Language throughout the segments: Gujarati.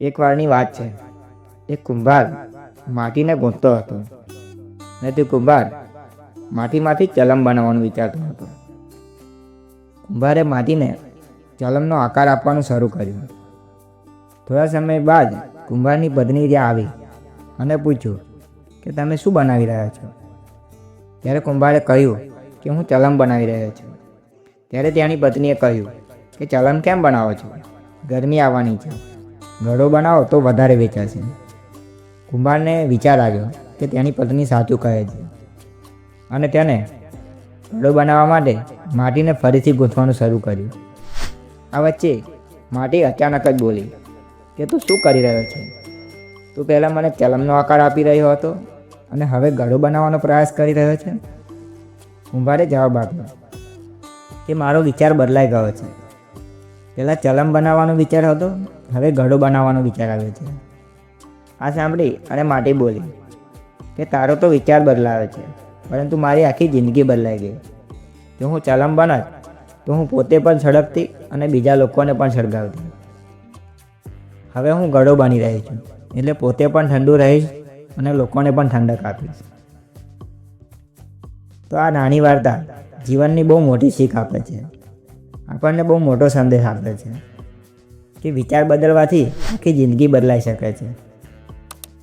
એક વારની વાત છે. એક કુંભાર માટીને ગૂંથતો હતો. ને તે કુંભાર માટીમાંથી ચલમ બનાવવાનું વિચારતો હતો. કુંભારે માટીને ચલમનો આકાર આપવાનું શરૂ કર્યું. થોડા સમય બાદ કુંભારની પત્ની ત્યાં આવી અને પૂછ્યું કે તમે શું બનાવી રહ્યા છો? ત્યારે કુંભારે કહ્યું કે હું ચલમ બનાવી રહ્યો છું. ત્યારે ત્યાંની પત્નીએ કહ્યું કે ચલમ કેમ બનાવો છો? ગરમી આવવાની છે. ઘડો બનાવો તો વધારે વેચાશે. કુંભારને વિચાર આવ્યો કે તેની પત્ની સાચું કહે છે. અને તેને ઘડો બનાવવા માટે માટીને ફરીથી ગૂંથવાનું શરૂ કર્યું. આ વચ્ચે માટી અચાનક જ બોલી, કે તું શું કરી રહ્યો છે? તું પહેલાં મને ચલમનો આકાર આપી રહ્યો હતો અને હવે ઘડો બનાવવાનો પ્રયાસ કરી રહ્યો છે? કુંભારે જવાબ આપ્યો, કે મારો વિચાર બદલાઈ ગયો છે. પહેલાં ચલમ બનાવવાનો વિચાર હતો હવે ઘડો બનાવવાનો વિચાર આવ્યો છે. આ સાંભળી અને માટી બોલી કે તારો તો વિચાર બદલાયો છે, પરંતુ મારી આખી જિંદગી બદલાઈ ગઈ. જો હું ચલમ બનત તો હું પોતે પણ સળગતી અને બીજા લોકોને પણ સળગાવતી. હવે હું ગળો બની રહી છું, એટલે પોતે પણ ઠંડુ રહીશ અને લોકોને પણ ઠંડક આપીશ. તો આ નાની વાર્તા જીવનની બહુ મોટી શીખ આપે છે. આપણને બહુ મોટો સંદેશ આપે છે. કે વિચાર બદલવાથી આખી જિંદગી બદલાઈ શકે છે.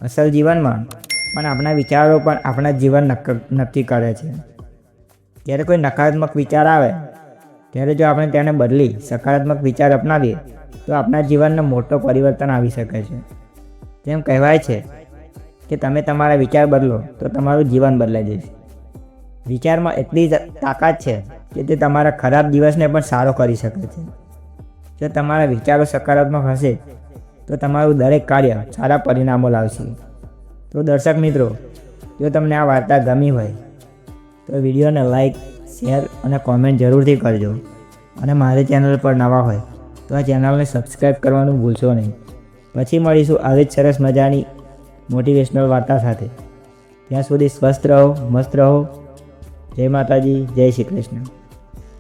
અસલ જીવનમાં પણ આપણા વિચારો પણ આપણા જીવન નક્ક કરે છે. જ્યારે કોઈ નકારાત્મક વિચાર આવે, ત્યારે જો આપણે તેને બદલી સકારાત્મક વિચાર અપનાવીએ, તો આપણા જીવનમાં મોટો પરિવર્તન આવી શકે છે. તેમ કહેવાય છે કે તમે તમારા વિચાર બદલો, તો તમારું જીવન બદલાઈ જશે. વિચારમાં એટલી તાકાત છે કે તે તમારા ખરાબ દિવસને પણ સારો કરી શકે છે. જો તમારા વિચારો સકારાત્મક હશે, તો તમારું દરેક કાર્ય સારા પરિણામો લાવશે. તો દર્શક મિત્રો, જો તમને આ વાર્તા ગમી હોય, તો વિડીયોને લાઈક શેર અને કોમેન્ટ જરૂરથી કરજો. અને મારી ચેનલ પર નવા હોય, તો આ ચેનલને સબસ્ક્રાઈબ કરવાનું ભૂલશો નહીં. પછી મળીશું આવી જ સરસ મજાની મોટિવેશનલ વાર્તા સાથે. ત્યાં સુધી સ્વસ્થ રહો, મસ્ત રહો. જય માતાજી, જય શ્રી કૃષ્ણ.